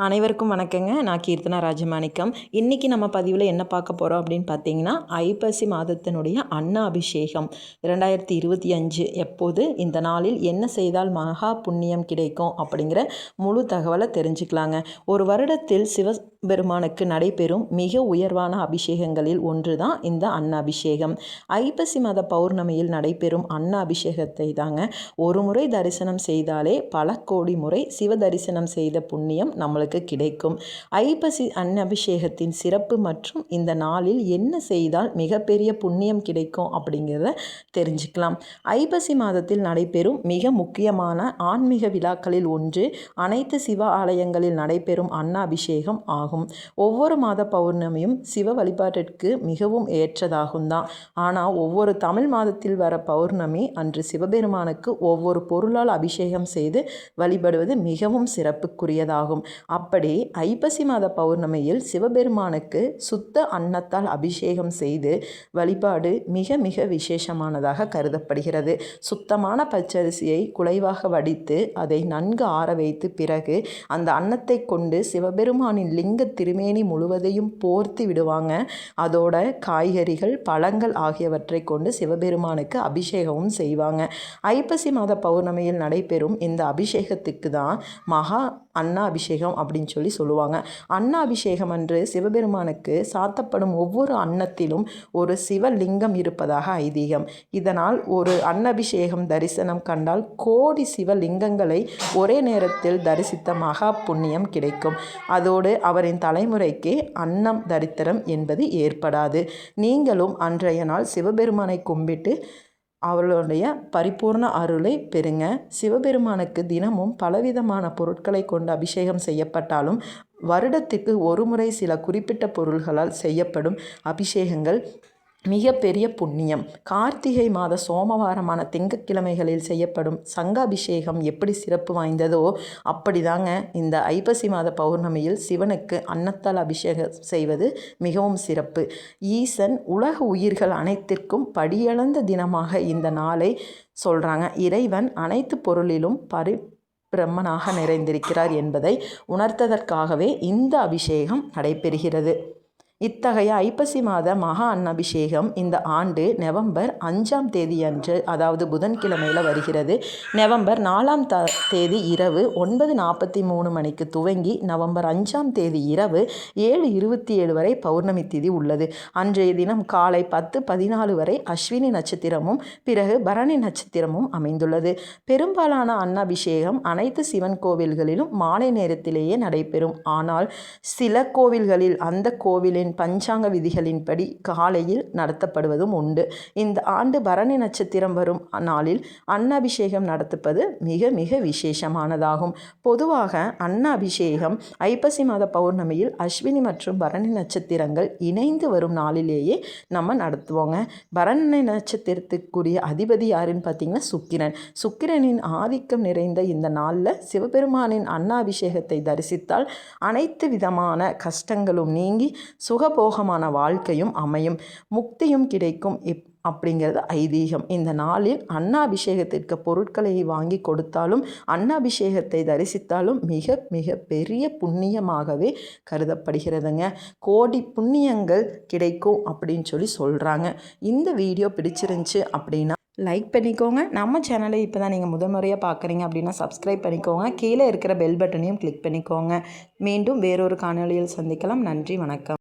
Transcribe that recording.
அனைவருக்கும் வணக்கங்க. நான் கீர்த்தனா ராஜமாணிக்கம். இன்றைக்கி நம்ம பதிவில் என்ன பார்க்க போகிறோம் அப்படின்னு பார்த்தீங்கன்னா ஐப்பசி மாதத்தினுடைய அன்ன அபிஷேகம். இரண்டாயிரத்தி இருபத்தி அஞ்சு எப்போது இந்த நாளில் என்ன செய்தால் மகா புண்ணியம் கிடைக்கும் அப்படிங்கிற முழு தகவலை தெரிஞ்சுக்கலாங்க. ஒரு வருடத்தில் சிவ பெருமானுக்கு நடைபெறும் மிக உயர்வான அபிஷேகங்களில் ஒன்று தான் இந்த அன்னாபிஷேகம். ஐப்பசி மத பௌர்ணமியில் நடைபெறும் அன்னாபிஷேகத்தை தாங்க ஒரு முறை தரிசனம் செய்தாலே பல கோடி முறை சிவ தரிசனம் செய்த புண்ணியம் நம்மளுக்கு கிடைக்கும். ஐப்பசி அன்னபிஷேகத்தின் சிறப்பு மற்றும் இந்த நாளில் என்ன செய்தால் மிகப்பெரிய புண்ணியம் கிடைக்கும் அப்படிங்கிறத தெரிஞ்சுக்கலாம். ஐப்பசி மாதத்தில் நடைபெறும் மிக முக்கியமான ஆன்மீக விழாக்களில் ஒன்று அனைத்து சிவ ஆலயங்களில் நடைபெறும் அன்னாபிஷேகம் ஆகும். ஒவ்வொரு மாத பௌர்ணமியும் சிவ வழிபாட்டிற்கு மிகவும் ஏற்றதாகும் தான். ஆனால் ஒவ்வொரு தமிழ் மாதத்தில் வர பௌர்ணமி அன்று சிவபெருமானுக்கு ஒவ்வொரு பொருளால் அபிஷேகம் செய்து வழிபடுவது மிகவும் சிறப்புக்குரியதாகும். அப்படி ஐப்பசி மாத பௌர்ணமியில் சிவபெருமானுக்கு சுத்த அன்னத்தால் அபிஷேகம் செய்து வழிபாடு மிக மிக விசேஷமானதாக கருதப்படுகிறது. சுத்தமான பச்சரிசியை குலைவாக வடித்து அதை நன்கு ஆற வைத்து பிறகு அந்த அன்னத்தை கொண்டு சிவபெருமானின் லிங்க திருமேனி முழுவதையும் போர்த்தி விடுவாங்க. அதோட காய்கறிகள் பழங்கள் ஆகியவற்றை கொண்டு சிவபெருமானுக்கு அபிஷேகமும் செய்வாங்க. ஐப்பசி மாத பௌர்ணமியில் நடைபெறும் இந்த அபிஷேகத்துக்கு தான் மகா அண்ணா அபிஷேகம் அப்படின்னு சொல்லி சொல்லுவாங்க. அன்னாபிஷேகம் அன்று சிவபெருமானுக்கு சாத்தப்படும் ஒவ்வொரு அன்னத்திலும் ஒரு சிவலிங்கம் இருப்பதாக ஐதீகம். இதனால் ஒரு அன்னபிஷேகம் தரிசனம் கண்டால் கோடி சிவலிங்கங்களை ஒரே நேரத்தில் தரிசித்த மகா புண்ணியம் கிடைக்கும். அதோடு அவர் அவரின் தலைமுறைக்கு அன்னம் தரித்திரம் என்பது ஏற்படாது. நீங்களும் அன்றைய நாள் சிவபெருமானை கும்பிட்டு அவளுடைய பரிபூர்ண அருளை பெறுங்க. சிவபெருமானுக்கு தினமும் பலவிதமான பொருட்களை கொண்டு அபிஷேகம் செய்யப்பட்டாலும் வருடத்துக்கு ஒரு முறை சில குறிப்பிட்ட பொருள்களால் செய்யப்படும் அபிஷேகங்கள் மிகப்பெரிய புண்ணியம். கார்த்திகை மாத சோமவாரமான திங்கக்கிழமைகளில் செய்யப்படும் சங்காபிஷேகம் எப்படி சிறப்பு வாய்ந்ததோ அப்படிதாங்க இந்த ஐப்பசி மாத பௌர்ணமியில் சிவனுக்கு அன்னத்தால் அபிஷேகம் செய்வது மிகவும் சிறப்பு. ஈசன் உலக உயிர்கள் அனைத்திற்கும் படியளந்த தினமாக இந்த நாளை சொல்கிறாங்க இறைவன் அனைத்து பொருளிலும் பரி பிரம்மனாக நிறைந்திருக்கிறார் என்பதை உணர்த்ததற்காகவே இந்த அபிஷேகம் நடைபெறுகிறது. இத்தகைய ஐப்பசி மாத மகா அன்னபிஷேகம் இந்த ஆண்டு நவம்பர் அஞ்சாம் தேதி அன்று அதாவது புதன்கிழமையில் வருகிறது. நவம்பர் நாலாம் த தேதி இரவு ஒன்பது நாற்பத்தி மூணு மணிக்கு துவங்கி நவம்பர் அஞ்சாம் தேதி இரவு ஏழு இருபத்தி ஏழு வரை பௌர்ணமி திதி உள்ளது. அன்றைய தினம் காலை பத்து பதினாலு வரை அஸ்வினி நட்சத்திரமும் பிறகு பரணி நட்சத்திரமும் அமைந்துள்ளது. பெரும்பாலான அன்னபிஷேகம் அனைத்து சிவன் கோவில்களிலும் மாலை நேரத்திலேயே நடைபெறும். ஆனால் சில கோவில்களில் அந்த கோவிலின் கோவிலின் பஞ்சாங்க விதிகளின்படி காலையில் நடத்தப்படுவதும் உண்டு. இந்த ஆண்டு பரணி நட்சத்திரம் வரும் நாளில் அன்னாபிஷேகம் நடத்துப்பது மிக மிக விசேஷமானதாகும். பொதுவாக அன்னாபிஷேகம் ஐப்பசி மாத பௌர்ணமியில் அஸ்வினி மற்றும் பரணி நட்சத்திரங்கள் இணைந்து வரும் நாளிலேயே நம்ம நடத்துவோங்க. பரணி நட்சத்திரத்துக்குரிய அதிபதி யாருன்னு பார்த்தீங்கன்னா சுக்கிரன். சுக்கிரனின் ஆதிக்கம் நிறைந்த இந்த நாளில் சிவபெருமானின் அன்னாபிஷேகத்தை தரிசித்தால் அனைத்து விதமான கஷ்டங்களும் நீங்கி சு சுகபோகமான வாழ்க்கையும் அமையும் முக்தியும் கிடைக்கும் இப் அப்படிங்கிறது ஐதீகம். இந்த நாளில் அன்னாபிஷேகத்திற்கு பொருட்களை வாங்கி கொடுத்தாலும் அன்னாபிஷேகத்தை தரிசித்தாலும் மிக மிக பெரிய புண்ணியமாகவே கருதப்படுகிறதுங்க. கோடி புண்ணியங்கள் கிடைக்கும் அப்படின்னு சொல்லி சொல்கிறாங்க இந்த வீடியோ பிடிச்சிருந்துச்சு அப்படின்னா லைக் பண்ணிக்கோங்க. நம்ம சேனலை இப்போ தான் நீங்கள் முதல் முறையாக பார்க்குறீங்க அப்படின்னா சப்ஸ்கிரைப் பண்ணிக்கோங்க. கீழே இருக்கிற பெல் பட்டனையும் கிளிக் பண்ணிக்கோங்க. மீண்டும் வேறொரு காணொலியில் சந்திக்கலாம். நன்றி வணக்கம்.